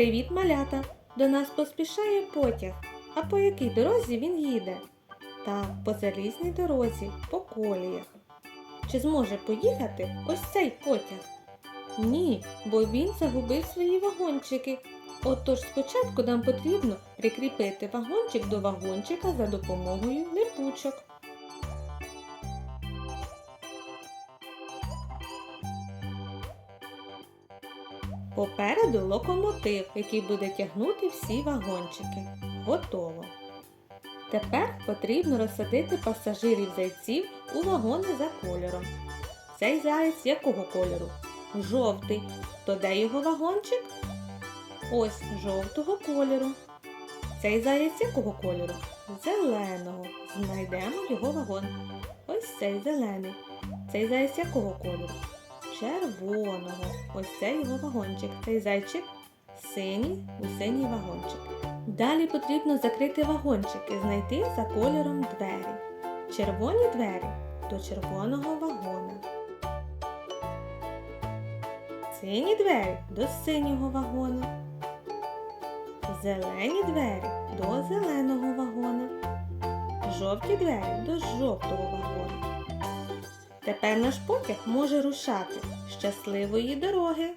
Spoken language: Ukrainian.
Привіт, малята! До нас поспішає потяг. А по якій дорозі він їде? Так, по залізній дорозі, по коліях. Чи зможе поїхати ось цей потяг? Ні, бо він загубив свої вагончики. Отож спочатку нам потрібно прикріпити вагончик до вагончика за допомогою липучок. Попереду локомотив, який буде тягнути всі вагончики. Готово. Тепер потрібно розсадити пасажирів зайців у вагони за кольором. Цей заєць якого кольору? Жовтий. То де його вагончик? Ось жовтого кольору. Цей заєць якого кольору? Зеленого. Знайдемо його вагон. Ось цей зелений. Цей заєць якого кольору? Червоного. Ось це його вагончик. Цей зайчик синій у синій вагончик. Далі потрібно закрити вагончик і знайти за кольором двері. Червоні двері до червоного вагона. Сині двері до синього вагона. Зелені двері до зеленого вагона. Жовті двері до жовтого. Тепер наш потяг може рушати. Щасливої дороги!